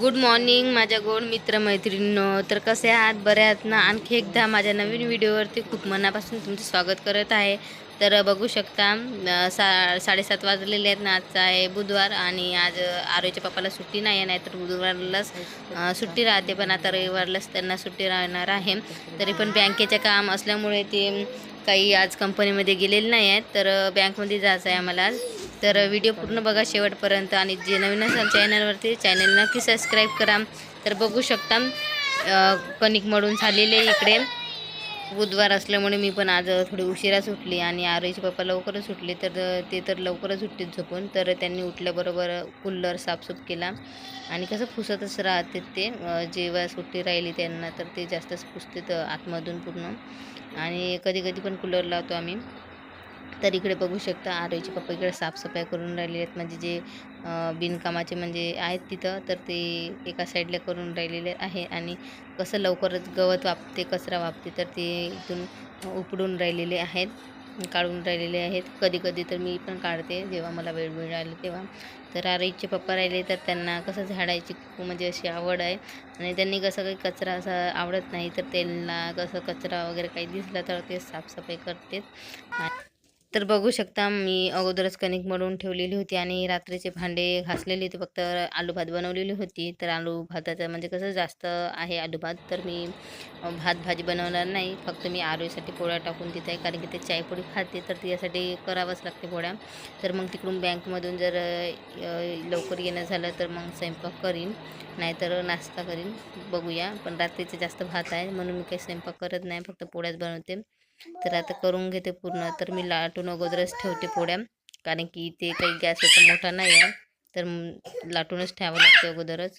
Good morning माझ्या गोड मित्रमैत्रिणींनो. तर कसे आहात? बरे आहात ना? आणखी एकदा माझ्या नवीन व्हिडिओवरती खूप मनापासून तुमचं स्वागत करत आहे. तर बघू शकता सा साडेसात वाजलेले आहेत ना. आजचा आहे बुधवार आणि आज आरोच्या पप्पाला सुट्टी नाही आहे नाहीतर बुधवारलाच सुट्टी राहते. पण आता रविवारलाच त्यांना सुट्टी राहणार आहे. तरी पण बँकेचे काम असल्यामुळे ते काही आज कंपनीमध्ये गेलेले नाही आहेत तर बँकमध्ये जायचं आहे आम्हाला आज. तर व्हिडिओ पूर्ण बघा शेवटपर्यंत. आणि जे नवीन असाल चॅनलवरती चॅनल नक्की सबस्क्राईब करा. तर बघू शकता कणिक मळून झालेले इकडे. बुधवार असल्यामुळे मी पण आज थोडी उशिरा सुटली आणि आरोईचे पप्पा लवकरच उठले. तर ते तर लवकरच उठतील झोपून. तर त्यांनी उठल्याबरोबर कुल्लर साफसूफ केला. आणि कसं पुसतच राहते ते. जेव्हा सुट्टी राहिली त्यांना तर ते जास्तच पुसतात आतमधून पूर्ण. आणि कधी कधी पण कूलर लावतो आम्ही. तर इकडे बघू शकता आरोईचे पप्पा इकडे साफसफाई करून राहिलेले आहेत. म्हणजे जे बिनकामाचे म्हणजे आहेत तिथं तर ते एका साईडला करून राहिलेले आहे. आणि कसं लवकरच गवत वापते कचरा वापते तर ते इथून उपडून राहिलेले आहेत काढून राहिलेले आहेत. कधी कधी तर मी पण काढते जेव्हा मला वेळ मिळाला तेव्हा. तर आरोईचे पप्पा राहिले तर त्यांना कसं झाडायची खूप म्हणजे अशी आवड आहे. आणि त्यांनी कसं काही कचरा असा आवडत नाही तर त्यांना कसं कचरा वगैरे काही दिसला तर ते साफसफाई करतेत तर बघू शकता मी अगोदरच कणिक मळून ठेवलेली होती आणि रात्रीचे भांडे घासलेले होते. फक्त आलू भात बनवलेली होती. तर आलू भाताचं म्हणजे कसं जास्त आहे आलू भात तर मी भात भाजी बनवणार नाही. फक्त मी आरोग्यासाठी पोळ्या टाकून देत आहे कारण की ते चायपोळी खाते तर त्यासाठी करावंच लागते पोळ्या. तर मग तिकडून बँकमधून जर लवकर येणं झालं तर मग स्वयंपाक करीन. नाहीतर नाश्ता करीन. बघूया. पण रात्रीचे जास्त भात आहे म्हणून मी काही स्वयंपाक करत नाही फक्त पोळ्याच बनवते. तर आता करून घेते पूर्ण. तर मी लाटून अगोदरच ठेवते पोळ्या. कारण की इथे काही गॅस याचा मोठा नाही आहे. तर लाटूनच ठेवावं लागते अगोदरच.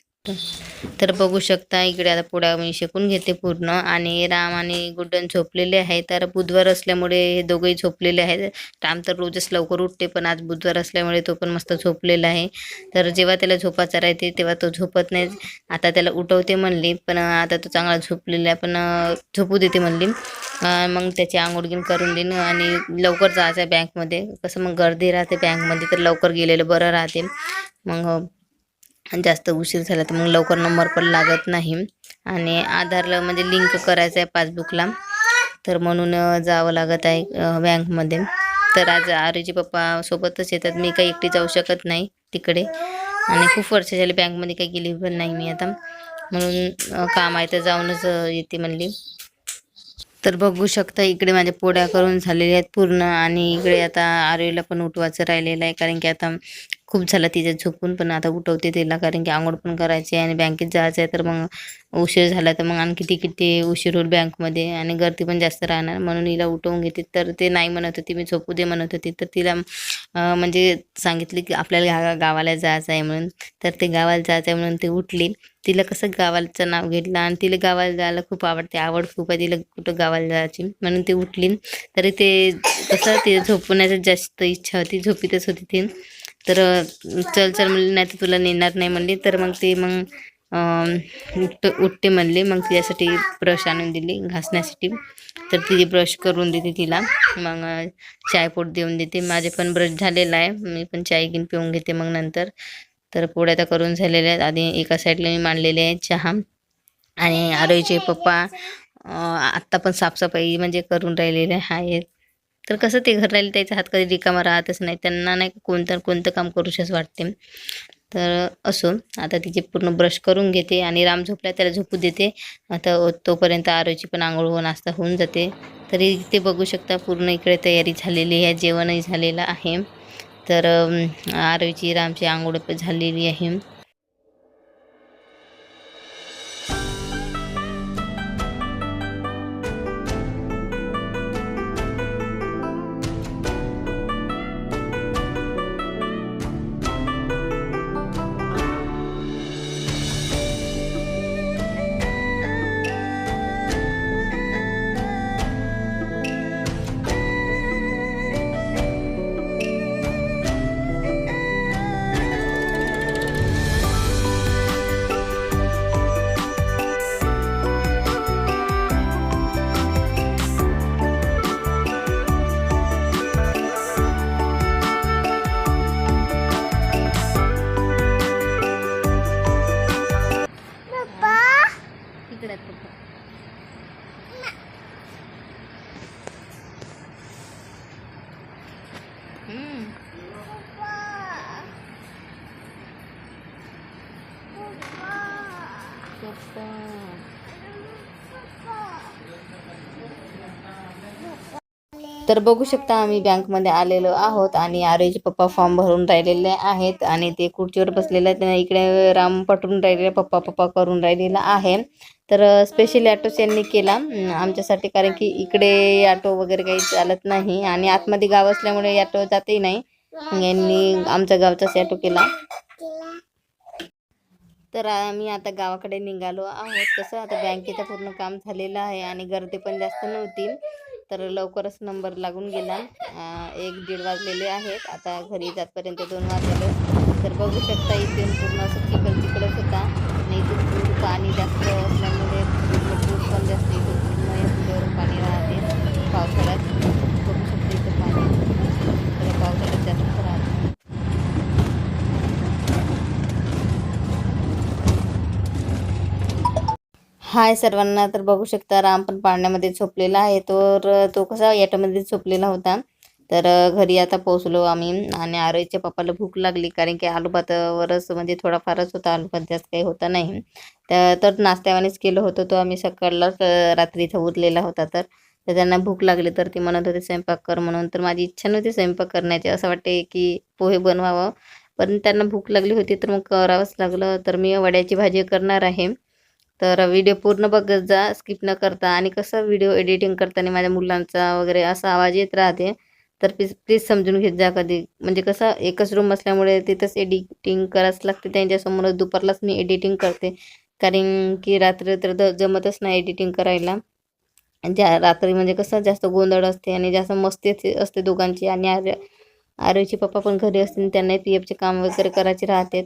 तर बघू शकता इकडे आता पोळ्या मी शेकून घेते पूर्ण. आणि राम आणि गुड्डन झोपलेले आहे तर बुधवार असल्यामुळे हे दोघंही झोपलेले आहेत. राम तर रोजच लवकर उठते पण आज बुधवार असल्यामुळे तो पण मस्त झोपलेला आहे. तर जेव्हा त्याला झोपाचा राहते तेव्हा तो झोपत नाही. आता त्याला उठवते म्हणली पण आता तो चांगला झोपलेला आहे पण झोपू देते म्हणली. मग त्याची आंघोळगीन करून देईन आणि लवकर जायचं आहे बँकमध्ये. कसं मग गर्दी राहते बँकमध्ये तर लवकर गेलेलं बरं राहते. मग जास्त उशीर झाला तर मग लवकर नंबर पण लागत नाही. आणि आधारला म्हणजे लिंक करायचं आहे पासबुकला तर म्हणून जावं लागत आहे बँकमध्ये तर आज आरोजी पप्पा सोबतच येतात. मी काही एकटी जाऊ शकत नाही तिकडे. आणि खूप वर्ष झाली बँकमध्ये काही गेली पण नाही मी आता. म्हणून काम आहे तर जाऊनच येते म्हणली. तर बघू शकता इकडे माझ्या पोळ्या करून झालेल्या आहेत पूर्ण. आणि इकडे आता आरोईला पण उठवायचं राहिलेलं आहे. कारण की आता खूप झालं तिच्या झोपून पण आता उठवते तिला कारण की आंघोळ पण करायची आहे आणि बँकेत जायचं आहे तर मग उशीर झाला तर मग आणखी ती किती उशीर होईल बँकमध्ये आणि गर्दी पण जास्त राहणार. म्हणून हिला उठवून घेते. तर ते नाही म्हणत होती मी झोपू दे म्हणत होती. तर तिला म्हणजे सांगितले की आपल्याला गा गावाला जायचं आहे म्हणून. तर ते गावाला जायचं आहे म्हणून ती उठली. तिला कसं गावाचं नाव घेतलं आणि तिला गावाला जायला खूप आवडते. आवड खूप आहे तिला कुठं गावाला जायची. म्हणून ती उठली. तरी ते कसं ते झोपण्याची जास्त इच्छा होती. झोपीतच होती ती. तर चल चल म्हणली नाही तर तुला नेणार नाही म्हणली. तर मग ती मग उठ उठते म्हणले. मग तिच्यासाठी ब्रश आणून दिली घासण्यासाठी. तर ती ब्रश करून देते तिला मग चाय चायपोट देऊन देते. माझे पण ब्रश झालेला आहे. मी पण चाय घेऊन पिऊन घेते मग नंतर. तर पोळ्या तर करून झालेल्या आहेत. आधी एका साईडला मी मांडलेले आहेत चहा आणि आरोईचे पप्पा आत्ता पण साफसफाई म्हणजे करून राहिलेले आहेत. तर कसं ते घर राहिले त्याचा हात कधी रिकामा राहतच नाही. त्यांना नाही कोणतं कोणतं काम करूशच वाटते. तर असो आता तिचे पूर्ण ब्रश करून घेते आणि राम झोपला त्याला झोपू देते. आता तोपर्यंत आरोची पण आंघोळ व नाश्ता होऊन जाते. तरी ते बघू शकता पूर्ण इकडे तयारी झालेली आहे जेवणही झालेलं आहे. तर आरोची रामची आंघोळ पण झालेली आहे. तिकडे आहेत तर बघू शकता आम्ही बँकमध्ये आलेलो आहोत आणि आरोजी पप्पा फॉर्म भरून राहिलेले आहेत आणि ते खुर्चीवर बसलेले आहेत इकडे राम पटवून राहिलेले पप्पा पप्पा करून राहिलेला आहे तर स्पेशली ॲटोच यांनी केला आमच्यासाठी कारण की इकडे ॲटो वगैरे काही चालत नाही आणि आतमध्ये गाव असल्यामुळे ॲटो जातही नाही. यांनी आमच्या गावचाच ॲटो केला. तर आम्ही आता गावाकडे निघालो आहोत. कसं आता बँकेचं पूर्ण काम झालेलं आहे आणि गर्दी पण जास्त नव्हती. तर लवकरच नंबर लागून गेला. एक दीड वाजलेले आहेत. आता घरी जातपर्यंत दोन वाजले तर बघू शकता इथे पूर्ण असं तिकडं तिकडंच होता. पाणी जास्त असल्यामुळे पूर्ण पूर पण जास्त इथून पूर्ण या पुलावरून पाणी राहते. पावसाळ्यात करू शकता इथं पाणी. तर पावसाळ्यात जास्त राहते. हाय सर्वांना तर बघू शकता राम पण पाण्यामध्ये झोपलेला आहे. तर तो कसा याटामध्ये झोपलेला होता. तर घरी आता पोहोचलो आम्ही आणि आरोईच्या पप्पाला भूक लागली कारण की आलू भातावरच म्हणजे थोडाफारच होता आलू भात जास्त काही होता नाही. तर तर नाश्त्यावानेच केलं होतं. तो आम्ही सकाळलाच रात्रीचा उरलेला होता तर तर त्यांना भूक लागली तर ती म्हणत होते स्वयंपाक कर म्हणून. तर माझी इच्छा नव्हती स्वयंपाक करण्याची. असं वाटते की पोहे बनवावं. पण त्यांना भूक लागली होती तर मग करावंच लागलं. तर मी वड्याची भाजी करणार आहे. तर व्हिडिओ पूर्ण बघत जा स्किप न करता. आणि कसं व्हिडिओ एडिटिंग करताना माझ्या मुलांचा वगैरे असा आवाज येत राहते. तर प्लीज प्लीज समजून घेत जा कधी. म्हणजे कसं एकच रूम असल्यामुळे तिथंच एडिटिंग करावंच लागते. त्यांच्यासमोरच दुपारलाच मी एडिटिंग करते. कारण की रात्री तर द- जमतच नाही एडिटिंग करायला. ज्या रात्री म्हणजे कसं जास्त गोंधळ असते आणि जास्त मस्ती असते- दोघांची. आणि आर्य आर्यचे पप्पा पण घरी असते त्यांनाही पी एफचे काम वगैरे करायचे राहते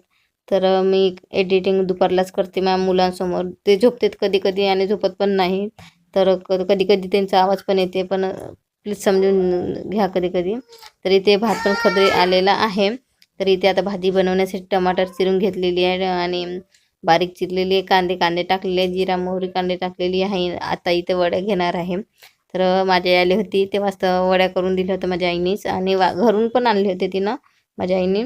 तर मी एडिटिंग दुपारलाच करते माझ्या मुलांसमोर. ते झोपतात कधी कधी आणि झोपत पण नाही. तर कधी कधी त्यांचा आवाज पण येते. पण प्लीज समजून घ्या कधी कधी. तर इथे भात पण खदरी आलेला आहे. तर इथे आता भाजी बनवण्यासाठी टमाटर चिरून घेतलेली आहे आणि बारीक चिरलेली आहे. कांदे कांदे टाकलेले आहे जिरा मोहरी कांदे टाकलेली आहे. आता इथे वड्या घेणार आहे. तर माझ्या माझी आई आली होती. तेव्हाच तर वड्या करून दिल्या होत्या माझ्या आईनीच. आणि वा घरून पण आणले होते तिनं माझ्या आईने.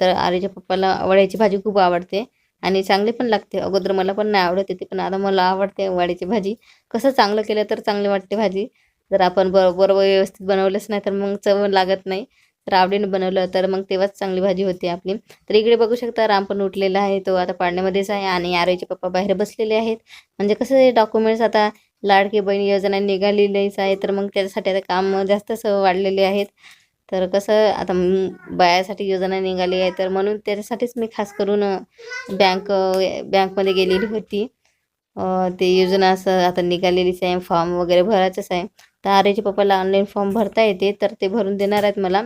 तर आरेच्या पप्पाला वड्याची भाजी खूप आवडते. आणि चांगली पण लागते. अगोदर मला पण नाही आवडत होती पण आता मला आवडते वड्याची भाजी. कसं चांगलं केलं तर चांगली वाटते भाजी. जर आपण बरोबर व्यवस्थित बनवलंच नाही तर मग चव लागत नाही. तर आवडीने बनवलं तर मग तेव्हाच चांगली भाजी होती आपली. तर इकडे बघू शकता राम पण उठलेला आहे. तो आता पाळण्यामध्येच आहे आणि आरोईचे पप्पा बाहेर बसलेले आहेत. म्हणजे कसं डॉक्युमेंट्स आता लाडकी बहीण योजना निघालेलीच आहे तर मग त्याच्यासाठी आता काम जास्तच वाढलेले आहेत. तर कसं आता बायासाठी योजना निघाली आहे तर म्हणून त्याच्यासाठीच मी खास करून बँक बँकमध्ये गेलेली होती. ते योजना असं आता निघालेलीच आहे फॉर्म वगैरे भरायचंच आहे. तर आर्यच्या पप्पाला ऑनलाईन फॉर्म भरता येते तर ते भरून देणार आहेत मला.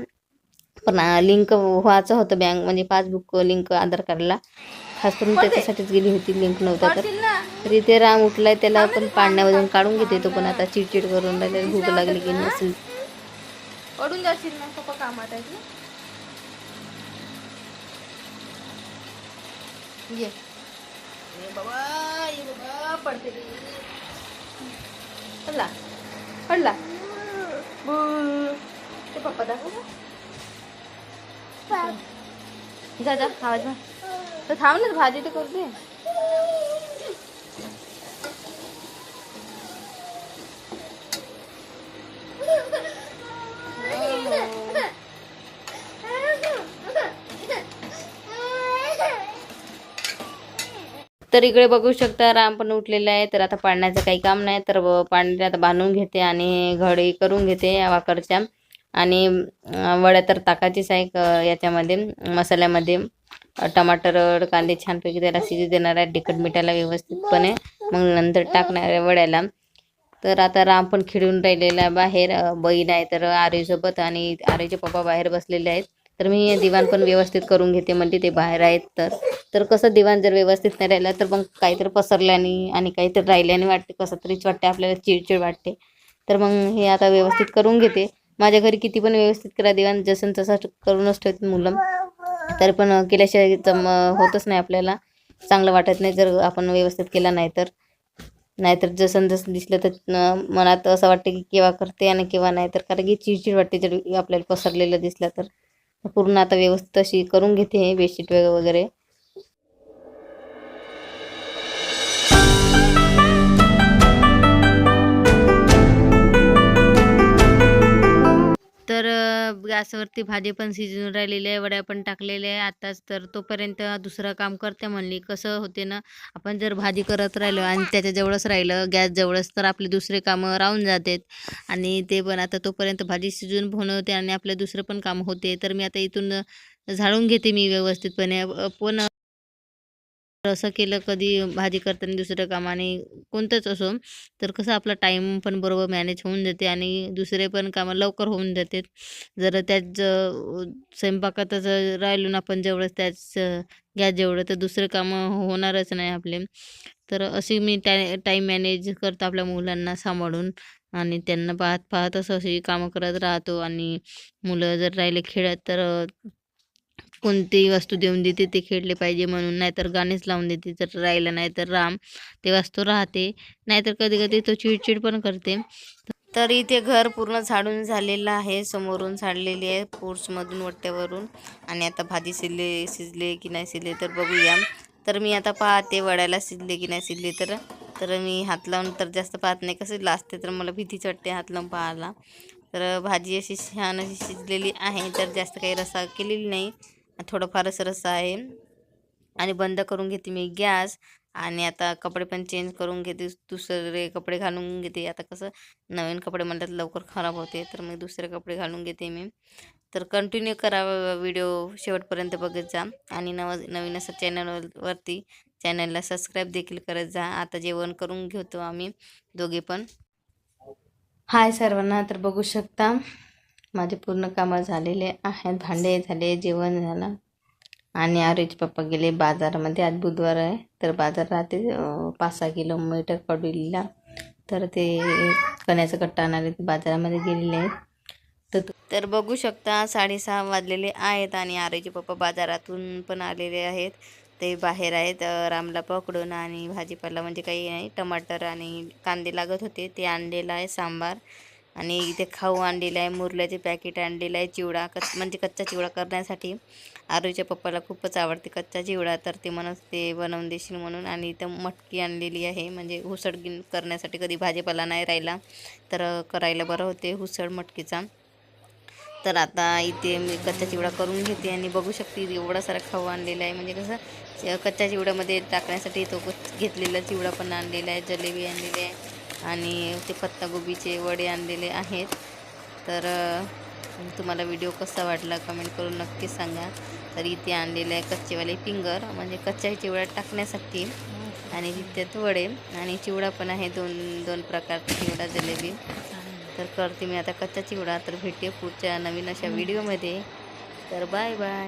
पण लिंक व्हायचं होतं बँक म्हणजे पासबुक लिंक आधार कार्डला. खास करून त्याच्यासाठीच गेली होती लिंक नव्हता तर. तर इथे राम उठलाय त्याला पण पाण्यामधून काढून घेते तो पण आता चिडचिड करून राहिले भूक लागली की नसेल. पडून जाशील ना पप्पा कामात ये. बाबा ये बाबा पडते. रे. पडला पडला बू. ते पप्पा दाखव ना. जा जा आवाज मार. तर थांब ना भाजी तर करू दे तर इकडे बघू शकता राम पण उठलेला आहे. तर आता पाळण्याचं काही काम नाही. तर व पाणी आता बांधून घेते आणि घडी करून घेते या वाकरच्या. आणि वड्या तर ताकाचीच आहे याच्यामध्ये मसाल्यामध्ये. टमाटर कांदे छानपैकी त्याला शिजू देणार आहे. तिखट मिठाला व्यवस्थितपणे. मग नंतर टाकणार आहे वड्याला. तर आता राम पण खिळून राहिलेला आहे बाहेर बहीण आहे तर आर्यसोबत आणि आर्यचे पप्पा बाहेर बसलेले आहेत. तर मी दिवाण पण व्यवस्थित करून घेते म्हणजे ते बाहेर आहेत तर. तर कसं दिवाण जर व्यवस्थित नाही राहिलं तर मग काहीतरी पसरल्याने आणि काहीतरी राहिल्याने वाटते कसं तरीच वाटते आपल्याला चिडचिड वाटते. तर मग हे आता व्यवस्थित करून घेते. माझ्या घरी किती पण व्यवस्थित करा दिवाण जसं तसं करूनच ठेवतात मुलं. तर पण केल्याशिवाय जम होतच नाही आपल्याला. चांगलं वाटत नाही जर आपण व्यवस्थित केला नाही तर. नाहीतर जसं जसं दिसलं तर मनात असं वाटतं की केव्हा करते आणि केव्हा नाही तर. कारण की चिडचिड वाटते जर आपल्याला पसरलेलं दिसलं तर. पूर्ण आता व्यवस्थित अशी करून घेते बेडशीट वगैरे. गॅसवरती भाजी पण शिजून राहिलेली आहे वड्या पण टाकलेल्या आहे. आत्ताच तर तोपर्यंत दुसरं काम करते म्हणली. कसं होते ना आपण जर भाजी करत राहिलो आणि त्याच्याजवळच राहिलं गॅस जवळच तर आपले दुसरे कामं राहून जातात. आणि ते पण आता तोपर्यंत भाजी शिजून बनवते आणि आपले दुसरं पण काम होते. तर मी आता इथून झाडून घेते मी व्यवस्थितपणे. पण असं केलं कधी भाजी करताना दुसरं काम आणि कोणतंच असो तर कसं आपला टाईम पण बरोबर मॅनेज होऊन जाते आणि दुसरे पण कामं लवकर होऊन जातात जर त्याच स्वयंपाकातच राहिलो ना आपण जेवढंच त्याच गॅस जेवढं तर दुसरे कामं होणारच नाही आपले. तर अशी मी टाय टाईम मॅनेज करतो आपल्या मुलांना सांभाळून आणि त्यांना पाहत पाहतच अशी कामं करत राहतो आणि मुलं जर राहिले खेळत तर कोणतीही वस्तू देऊन देते ते खेळले पाहिजे म्हणून. नाहीतर गाणेच लावून देते जर राहिलं नाही तर राम ते वस्तू राहते. नाहीतर कधी कधी तो चिडचिड पण करते. तर इथे घर पूर्ण झाडून झालेलं आहे. समोरून झाडलेली आहे पोर्समधून वट्ट्यावरून आणि आता भाजी शिजले शिजले की नाही शिजले तर बघूया. तर मी आता पाहते वड्याला शिजले की नाही शिजले तर. तर मी हात लावून तर जास्त पाहत नाही. कसं लाजते तर मला भीतीच वाटते हात लावून पाहायला. तर भाजी अशी छान अशी शिजलेली आहे. तर जास्त काही रसा केलेली नाही. थोडंफारच रस्सा आहे. आणि बंद करून घेते मी गॅस. आणि आता कपडे पण चेंज करून घेते. दुसरे कपडे घालून घेते. आता कसं नवीन कपडे म्हणतात लवकर खराब होते. तर मग दुसरे कपडे घालून घेते मी. तर कंटिन्यू करा व्हिडिओ शेवटपर्यंत बघत जा. आणि नव नवीन असं चॅनलवरती चॅनलला सबस्क्राईब देखील करत जा. आता जेवण करून घेतो आम्ही दोघे पण. हाय सर्वांना तर बघू शकता. माझे पूर्ण कामं झालेले आहेत. भांडे झाले जेवण झालं. आणि आरोहीचे पप्पा गेले बाजारामध्ये. आज बुधवार आहे. तर बाजार राहते पाच सहा किलोमीटर कडुलीला तर ते कण्याचा कट्टा आणायला ते बाजारामध्ये गेलेले आहेत. तर तर बघू शकता साडेसहा वाजलेले आहेत आणि आरोहीचे पप्पा बाजारातून पण आलेले आहेत. ते बाहेर आहेत रामला पकडून आणि भाजीपाला म्हणजे काही नाही टमाटर आणि कांदे लागत होते. ते आणलेलं आहे सांबार. आणि इथे खाऊ आणलेलं आहे मुरल्याचे पॅकेट आणलेलं आहे चिवडा कच म्हणजे कच्चा चिवडा करण्यासाठी. आरूच्या पप्पाला खूपच आवडते कच्चा चिवडा तर ते म्हणत ते बनवून देशील म्हणून. आणि इथं मटकी आणलेली आहे म्हणजे हुसळ गिन करण्यासाठी कधी भाजीपाला नाही राहिला तर करायला बरं होते हुसळ मटकीचा. तर आता इथे मी कच्चा चिवडा करून घेते आणि बघू शकते एवढा सारा खाऊ आणलेला आहे. म्हणजे कसं कच्चा कच्च्या चिवड्यामध्ये टाकण्यासाठी तो घेतलेला चिवडा पण आणलेला आहे जलेबी आणलेली आहे. आणि ते पत्तागोबीचे वडे आणलेले आहेत. तर तुम्हाला व्हिडिओ कसा वाटला कमेंट करून नक्की सांगा. तर इथे आणलेले आहे कच्चेवाले फिंगर म्हणजे कच्च्या चिवडा टाकण्यासाठी. आणि तिथे वडे. आणि चिवडा पण आहे दोन दोन प्रकारचा चिवडा जलेबी. तर करते मी आता कच्चा चिवडा. तर भेटते पुढच्या नवीन अशा व्हिडिओमध्ये. तर बाय बाय.